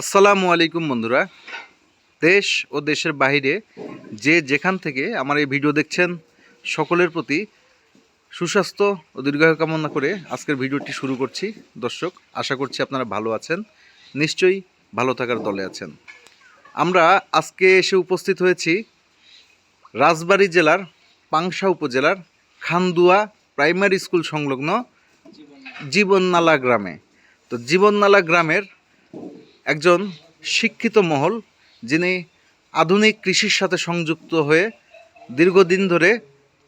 আসসালামু আলাইকুম বন্ধুরা। দেশ ও দেশের বাইরে যে যেখান থেকে আমার এই ভিডিও দেখছেন, সকলের প্রতি সুস্বাস্থ্য ও দীর্ঘায়ু কামনা করে আজকের ভিডিওটি শুরু করছি। দর্শক, আশা করছি আপনারা ভালো আছেন, নিশ্চয়ই ভালো থাকার দলে আছেন। আমরা আজকে এসে উপস্থিত হয়েছি রাজবাড়ী জেলার পাংশা উপজেলার খান্দুয়া প্রাইমারি স্কুল সংলগ্ন জীবননালা গ্রামে। তো জীবননালা গ্রামের একজন শিক্ষিত মহল যিনি আধুনিক কৃষির সাথে সংযুক্ত হয়ে দীর্ঘদিন ধরে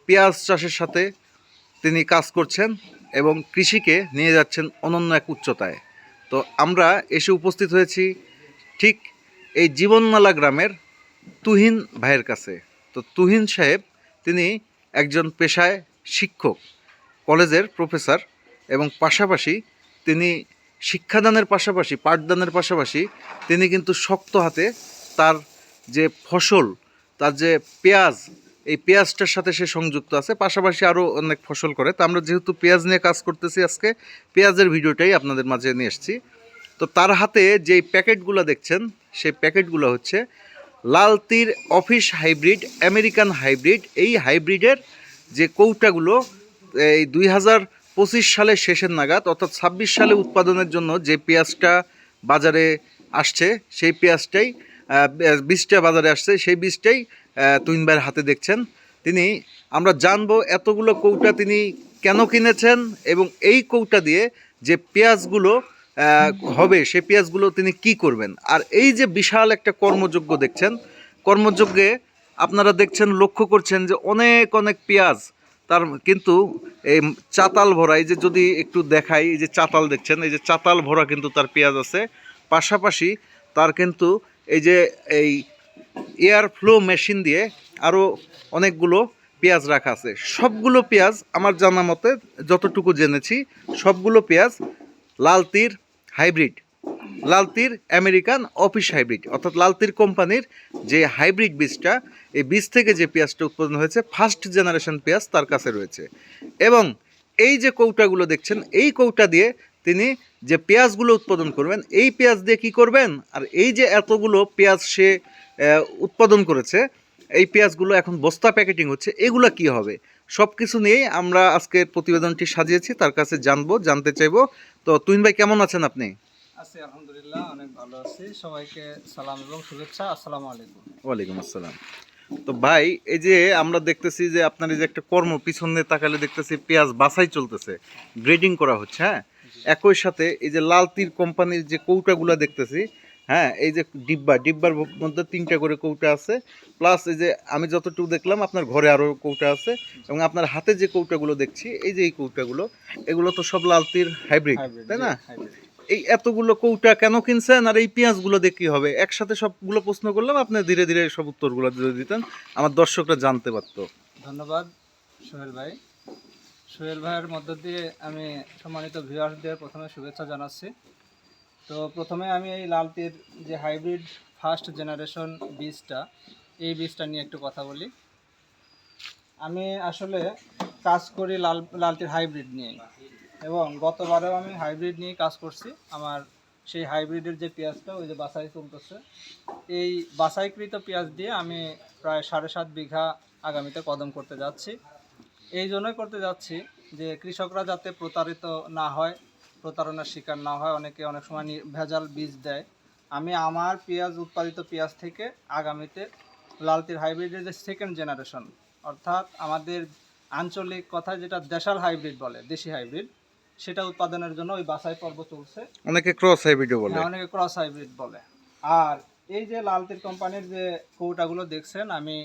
পেঁয়াজ চাষের সাথে তিনি কাজ করছেন এবং কৃষিকে নিয়ে যাচ্ছেন অনন্য এক উচ্চতায়। তো আমরা এসে উপস্থিত হয়েছি ঠিক এই জীবনমালা গ্রামের তুহিন ভাইয়ের কাছে। তো তুহিন সাহেব, তিনি একজন পেশায় শিক্ষক, কলেজের প্রফেসর এবং পাশাপাশি তিনি শিক্ষাদানের পাশাপাশি, পাঠদানের পাশাপাশি তিনি কিন্তু শক্ত হাতে তার যে ফসল, তার যে পেঁয়াজ, এই পেঁয়াজটার সাথে সে সংযুক্ত আছে। পাশাপাশি আরও অনেক ফসল করে। তো আমরা যেহেতু পেঁয়াজ নিয়ে কাজ করতেছি আজকে, পেঁয়াজের ভিডিওটাই আপনাদের মাঝে নিয়ে এসেছি। তো তার হাতে যেই প্যাকেটগুলো দেখছেন, সেই প্যাকেটগুলো হচ্ছে লাল তীর অফিস হাইব্রিড, আমেরিকান হাইব্রিড। এই হাইব্রিডের যে কৌটাগুলো, এই দুই হাজার পঁচিশ সালের শেষের নাগাদ, অর্থাৎ ছাব্বিশ সালে উৎপাদনের জন্য যে পেঁয়াজটা বাজারে আসছে, সেই পেঁয়াজটাই বীজটা বাজারে আসছে, সেই বীজটাই ভাইয়ের হাতে দেখছেন। তিনি, আমরা জানব এতগুলো কৌটা তিনি কেন কিনেছেন এবং এই কৌটা দিয়ে যে পেঁয়াজগুলো হবে, সে পেঁয়াজগুলো তিনি কি করবেন। আর এই যে বিশাল একটা কর্মযোগ্য দেখছেন, কর্মযজ্ঞে আপনারা দেখছেন, লক্ষ্য করছেন যে অনেক অনেক পেঁয়াজ তার কিন্তু এই চাতাল ভরা, এই যে যদি একটু দেখাই, এই যে চাতাল দেখছেন, এই যে চাতাল ভরা কিন্তু তার পেঁয়াজ আছে। পাশাপাশি তার কিন্তু এই যে এই এয়ার ফ্লো মেশিন দিয়ে আরও অনেকগুলো পেঁয়াজ রাখা আছে। সবগুলো পেঁয়াজ আমার জানা মতে, যতটুকু জেনেছি, সবগুলো পেঁয়াজ লাল তীর হাইব্রিড। লাল তীর আমেরিকান অফিস হাইব্রিড, অর্থাৎ লালতির কোম্পানির যে হাইব্রিড বীজটা, এই বীজ থেকে যে পেঁয়াজটা উৎপাদন হয়েছে ফার্স্ট জেনারেশন পেঁয়াজ তার কাছে রয়েছে। এবং এই যে কৌটাগুলো দেখছেন, এই কৌটা দিয়ে তিনি যে পেঁয়াজগুলো উৎপাদন করবেন, এই পেঁয়াজ দিয়ে কি করবেন? আর এই যে এতগুলো পেঁয়াজ সে উৎপাদন করেছে, এই পেঁয়াজগুলো এখন বস্তা প্যাকেটিং হচ্ছে, এগুলো কি হবে? সব কিছু নিয়েই আমরা আজকের প্রতিবেদনটি সাজিয়েছি, তার কাছে জানব, জানতে চাইব। তো তুহিন ভাই, কেমন আছেন আপনি? আছি আলহামদুলিল্লাহ অনেক ভালো আছি। সবাইকে সালাম এবং শুভেচ্ছা আসসালামু আলাইকুম। ওয়ালাইকুম আসসালাম। তো ভাই এই যে আমরা দেখতেছি যে আপনার এই যে একটা কর্ম পিছনে তাকালে দেখতেছি পেঁয়াজ বাছাই চলতেছে গ্রেডিং করা হচ্ছে হ্যাঁ? একই সাথে এই যে লাল তীর কোম্পানির যে কৌটাগুলো দেখতেছি হ্যাঁ এই যে ডিব্বা ডিব্বার মধ্যে তিনটা করে কৌটা আছে প্লাস এই যে আমি যতটুকু দেখলাম আপনার ঘরে আরও কৌটা আছে এবং আপনার হাতে যে কৌটাগুলো দেখছি এই যে এই কৌটাগুলো এগুলো তো সব লাল তীর হাইব্রিড তাই না? এই এতগুলো কৌটা কেন কিনছেন আর এই পেঁয়াজগুলো দিয়ে কি হবে? একসাথে সবগুলো প্রশ্ন করলাম, আপনি ধীরে ধীরে সব উত্তরগুলো দিয়ে দিতেন। আমার দর্শকরা জানতে পারতো। ধন্যবাদ, সোহেল ভাই। সোহেল ভাইয়ের মধ্য দিয়ে আমি সম্মানিত ভিউয়ার্সদের প্রথমে শুভেচ্ছা জানাচ্ছি। তো প্রথমে আমি এই লালতির যে হাইব্রিড ফার্স্ট জেনারেশন বীজটা, এই বীজটা নিয়ে একটু কথা বলি। আমি আসলে কাজ করি লাল, লালতির হাইব্রিড নিয়ে এবং গতবারেও আমি হাইব্রিড নিয়ে কাজ করছি। আমার সেই হাইব্রিডের যে পেঁয়াজটা, ওই যে বাছাই চলতেছে, এই বাছাইকৃত পেঁয়াজ দিয়ে আমি প্রায় সাড়ে সাত বিঘা আগামীতে কদম করতে যাচ্ছি। এই জন্যই করতে যাচ্ছি যে কৃষকরা যাতে প্রতারিত না হয়, প্রতারণার শিকার না হয়, অনেকে অনেক সময় ভেজাল বীজ দেয়। আমি আমার পেঁয়াজ, উৎপাদিত পেঁয়াজ থেকে আগামীতে লালতির হাইব্রিডের যে সেকেন্ড জেনারেশন অর্থাৎ আমাদের আঞ্চলিক কথায় যেটা দেশাল হাইব্রিড বলে, দেশি হাইব্রিড সেটা উৎপাদনের জন্য ওই বাছাই পর্ব চলছে। অনেকে ক্রস হাইব্রিডও বলে। হ্যাঁ, অনেকে ক্রস হাইব্রিড বলে। আর এই যে লালতির কোম্পানির যে কৌটাগুলো দেখছেন আমি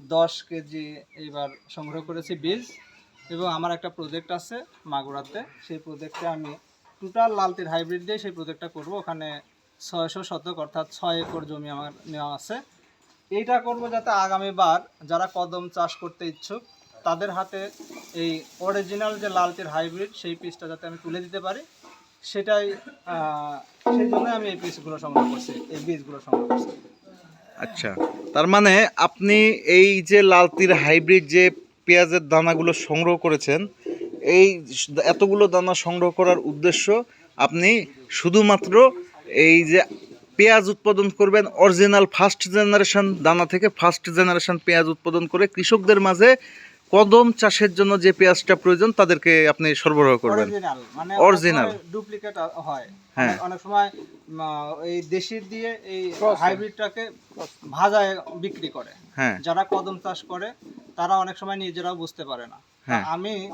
দশ কেজি এইবার সংগ্রহ করেছি বীজ এবং আমার একটা প্রজেক্ট আছে মাগুরাতে। সেই প্রজেক্টে আমি টোটাল লালতির হাইব্রিড দিয়ে সেই প্রজেক্টটা করব। ওখানে ছয়শো শতক অর্থাৎ ছয় একর জমি আমার নেওয়া আছে। এইটা করব যাতে আগামীবার যারা কদম চাষ করতে ইচ্ছুক তাদের হাতে এই অরিজিনাল যে লালতির হাইব্রিড সেই পিসটা যাতে আমি তুলে দিতে পারি, সেটাই সেই জন্য আমি এই পিসগুলো সংগ্রহ করছি, এই বীজগুলো সংগ্রহ করছি। আচ্ছা তার মানে আপনি এই যে লালতির হাইব্রিড যে পেঁয়াজের দানাগুলো সংগ্রহ করেছেন, এই এতগুলো দানা সংগ্রহ করার উদ্দেশ্য আপনি শুধুমাত্র এই যে পেঁয়াজ উৎপাদন করবেন অরিজিনাল ফার্স্ট জেনারেশন দানা থেকে ফার্স্ট জেনারেশন পেঁয়াজ উৎপাদন করে কৃষকদের মাঝে কদম চাষের জন্য যে পেঁয়াজটা প্রয়োজন তাদেরকে আপনি সরবরাহ করবেন। অরিজিনাল মানে ডুপ্লিকেট হয়। হ্যাঁ। অনেক- অনেক সময় এই দেশির দিয়ে এই হাইব্রিডটাকে ভাজায় বিক্রি করে। হ্যাঁ। যারা কদম চাষ করে তারা অনেক সময় নিজেরাও বুঝতে পারে না। হ্যাঁ। আমি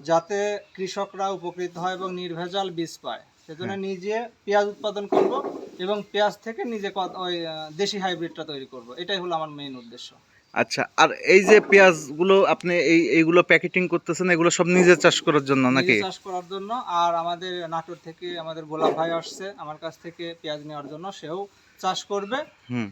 যাতে কৃষকরা উপকৃত হয় এবং নির্ভেজাল বীজ পায় সেজন্য হ্যাঁ। নিজে পেঁয়াজ উৎপাদন করব এবং পেঁয়াজ থেকে নিজে ওই দেশি হাইব্রিডটা তৈরি করব। এটাই হলো আমার মেইন উদ্দেশ্য। আচ্ছা আর এই যে পেঁয়াজগুলো আপনি এই এইগুলো প্যাকেটিং করতেছেন এগুলো সব নিজে চাষ করার জন্য নাকি? চাষ করার জন্য আর আমাদের নাটোর থেকে আমাদের গোলাপ ভাই আসছে আমার কাছ থেকে পেঁয়াজ নেওয়ার জন্য সেও চাষ করবে। হুম।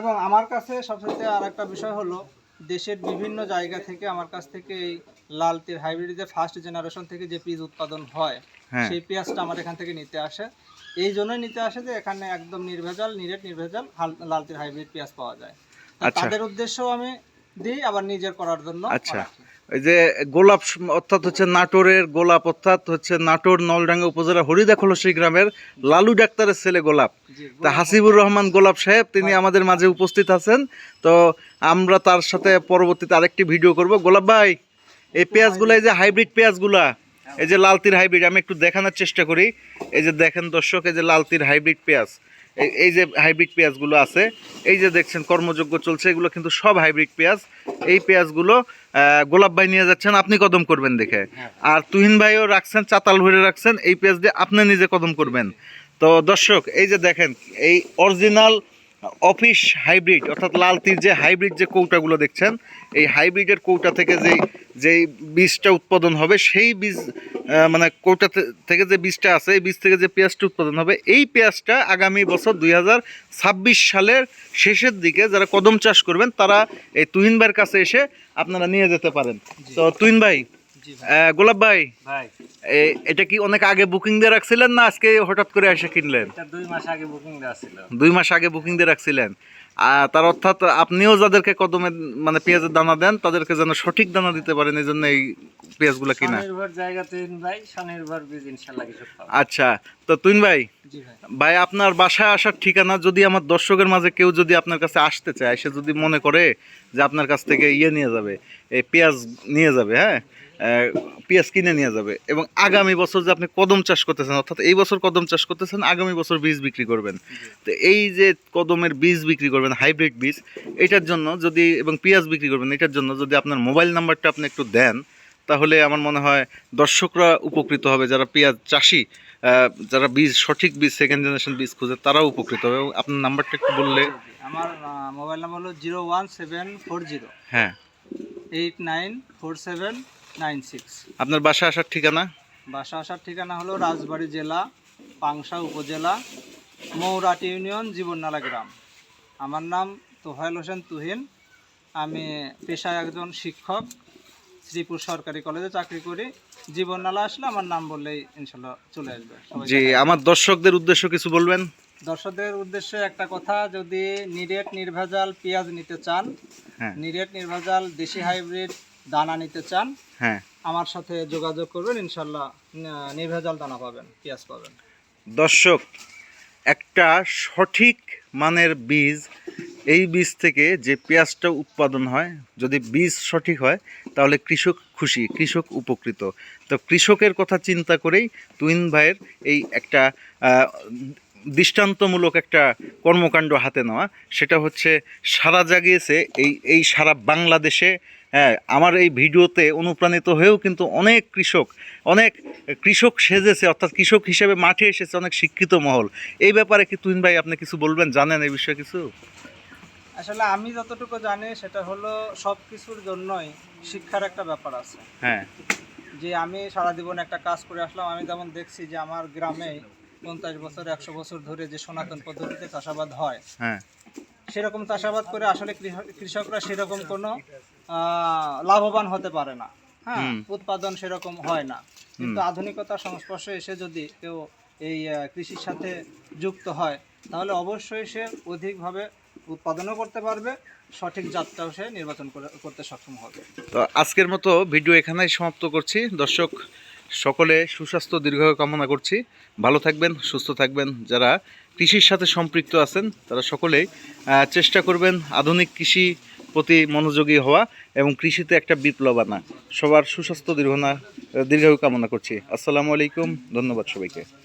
এবং আমার কাছে সবচেয়ে আর একটা বিষয় হলো দেশের বিভিন্ন জায়গা থেকে আমার কাছ থেকে এই লাল তীর হাইব্রিড যে ফার্স্ট জেনারেশন থেকে যে বীজ উৎপাদন হয় হ্যাঁ। সেই পেঁয়াজটা আমার এখান থেকে নিতে আসে। এই জন্যই নিতে আসে যে এখানে একদম নির্ভেজাল নিরেট নির্ভেজাল লাল তীর হাইব্রিড পেঁয়াজ পাওয়া যায়। আচ্ছা। তাদের উদ্দেশ্যও আমি দিই আবার নিজের করার জন্য আচ্ছা। এই যে গোলাপ অর্থাৎ হচ্ছে নাটোরের গোলাপ অর্থাৎ হচ্ছে নাটোর নলডাঙ্গা উপজেলা হরিদা খলসি গ্রামের লালু ডাক্তারের ছেলে গোলাপ। তা হাসিবুর রহমান গোলাপ সাহেব তিনি আমাদের মাঝে উপস্থিত আছেন। তো আমরা তার সাথে পরবর্তীতে আরেকটি ভিডিও করব। গোলাপ ভাই এই পেঁয়াজগুলো এই যে হাইব্রিড পেঁয়াজগুলা এই যে লালতির হাইব্রিড আমি একটু দেখানোর চেষ্টা করি। এই যে দেখেন দর্শক এই যে লালতির হাইব্রিড পেঁয়াজ। এই- এই যে হাইব্রিড পেঁয়াজগুলো আছে এই যে দেখছেন কর্মযোগ্য চলছে এগুলো কিন্তু সব হাইব্রিড পেঁয়াজ। এই পেঁয়াজগুলো গোলাপ ভাই নিয়ে যাচ্ছেন আপনি কদম করবেন দেখে। আর তুহিন ভাইও রাখছেন চাতাল ভরে রাখছেন এই পেঁয়াজ দিয়ে আপনি নিজে কদম করবেন। তো দর্শক এই যে দেখেন এই অরিজিনাল অফিস হাইব্রিড অর্থাৎ লাল তীর যে হাইব্রিড যে কৌটাগুলো দেখছেন এই হাইব্রিডের কৌটা থেকে যেই যেই বীজটা উৎপাদন হবে সেই বীজ মানে কৌটা থেকে যে বীজটা আছে এই বীজ থেকে যে পেঁয়াজটা উৎপাদন হবে এই পেঁয়াজটা আগামী বছর দুই হাজার ছাব্বিশ সালের শেষের দিকে যারা কদম চাষ করবেন তারা এই তুহিন ভাইয়ের কাছে এসে আপনারা নিয়ে যেতে পারেন। তো তুহিন ভাই গোলাপ ভাই এটা কি অনেক আগে বুকিং দিয়ে রাখছিলেন না আজকে হঠাৎ করে এসে কিনলেন? দুই মাস আগে বুকিং দেওয়া ছিল। দুই মাস আগে বুকিং দিয়ে রাখছিলেন। তার অর্থাৎ আপনিও যাদেরকে কদমে মানে পেঁয়াজের দানা দেন তাদেরকে যেন সঠিক দানা দিতে পারেন এই জন্য এই পেঁয়াজগুলো কিনা। আচ্ছা তো তুইন ভাই। ভাই আপনার বাসায় আসার ঠিকানা যদি আমার দর্শকের মাঝে কেউ যদি আপনার কাছে আসতে চায় সে যদি মনে করে যে আপনার কাছ থেকে ইয়ে নিয়ে যাবে এই পেঁয়াজ নিয়ে যাবে হ্যাঁ? পেঁয়াজ কিনে নিয়ে যাবে। এবং আগামী বছর যে আপনি কদম চাষ করতেছেন অর্থাৎ এই বছর কদম চাষ করতেছেন আগামী বছর বীজ বিক্রি করবেন। তো এই যে কদমের বীজ বিক্রি করবেন হাইব্রিড বীজ এটার জন্য যদি এবং পেঁয়াজ বিক্রি করবেন এটার জন্য যদি আপনার মোবাইল নাম্বারটা আপনি একটু দেন তাহলে আমার মনে হয় দর্শকরা উপকৃত হবে যারা পেঁয়াজ চাষি যারা বীজ সঠিক বীজ সেকেন্ড জেনারেশন বীজ খুঁজে তারাও উপকৃত হবে। এবং আপনার নাম্বারটা একটু বললে আমার মোবাইল নাম্বার হলো zero one seven four zero. হ্যাঁ। Eight nine four seven nine six. আপনার বাসা আসার ঠিকানা? বাসা আসার ঠিকানা হলো রাজবাড়ী জেলা পাংশা উপজেলা মৌরাটি ইউনিয়ন জীবননালা গ্রাম। আমার নাম তোহাইল হোসেন তুহিন। আমি পেশায় একজন শিক্ষক। শ্রীপুর সরকারি কলেজে চাকরি করি। জীবননালা আসলে আমার নাম বললেই ইনশাল্লাহ চলে আসবে। জি আমার দর্শকদের উদ্দেশ্য কিছু বলবেন? দর্শকদের উদ্দেশ্যে একটা কথা যদি নিরেট নির্ভেজাল পেঁয়াজ নিতে চান হ্যাঁ। নিরেট নির্ভেজাল দেশি হাইব্রিড দানা নিতে চান হ্যাঁ। আমার সাথে যোগাযোগ করবেন ইনশাল্লাহ নির্ভেজাল দানা পাবেন পেঁয়াজ পাবেন। দর্শক একটা সঠিক মানের বীজ এই বীজ থেকে যে পেঁয়াজটা উৎপাদন হয় যদি বীজ সঠিক হয় তাহলে কৃষক খুশি কৃষক উপকৃত। তো কৃষকের কথা চিন্তা করেই তুইন ভাইয়ের এই একটা দৃষ্টান্তমূলক একটা কর্মকাণ্ড হাতে নেওয়া সেটা হচ্ছে সারা জাগিয়েছে এই এই সারা বাংলাদেশে হ্যাঁ আমার এই ভিডিওতে অনুপ্রাণিত হয়েও কিন্তু অনেক কৃষক অনেক কৃষক সেজেছে অর্থাৎ কৃষক হিসেবে মাঠে এসেছে অনেক শিক্ষিত মহল। এই ব্যাপারে কি তুইন ভাই আপনি কিছু বলবেন জানেন এই বিষয়ে কিছু? আসলে আমি যতটুকু জানি সেটা হলো সব কিছুর জন্যই শিক্ষার একটা ব্যাপার আছে। হ্যাঁ। যে আমি সারা জীবন একটা কাজ করে আসলাম আমি যেমন দেখছি যে আমার গ্রামে পঞ্চাশ বছর একশো বছর ধরে যে সনাতন পদ্ধতিতে চাষাবাদ হয় হ্যাঁ। সেরকম চাষাবাদ করে আসলে কৃষকরা সেরকম কোনো লাভবান হতে পারে না। হ্যাঁ উৎপাদন সেরকম হয় না। কিন্তু আধুনিকতার সংস্পর্শে এসে যদি কেউ এই কৃষির সাথে যুক্ত হয় তাহলে অবশ্যই সে অধিকভাবে উৎপাদনও করতে পারবে সঠিক জাতটাও সে নির্বাচন করতে সক্ষম হবে। তো আজকের মতো ভিডিও এখানেই সমাপ্ত করছি। দর্শক সকলে সুস্বাস্থ্য দীর্ঘায়ু কামনা করছি। ভালো থাকবেন, সুস্থ থাকবেন। যারা কৃষির সাথে সম্পৃক্ত আছেন, তারা সকলেই চেষ্টা করবেন আধুনিক কৃষি প্রতি মনোযোগী হওয়া এবং কৃষিতে একটা বিপ্লব আনা। সবার সুস্বাস্থ্য দীর্ঘনা, দীর্ঘায়ু কামনা করছি। আসসালামু আলাইকুম, ধন্যবাদ সবাইকে।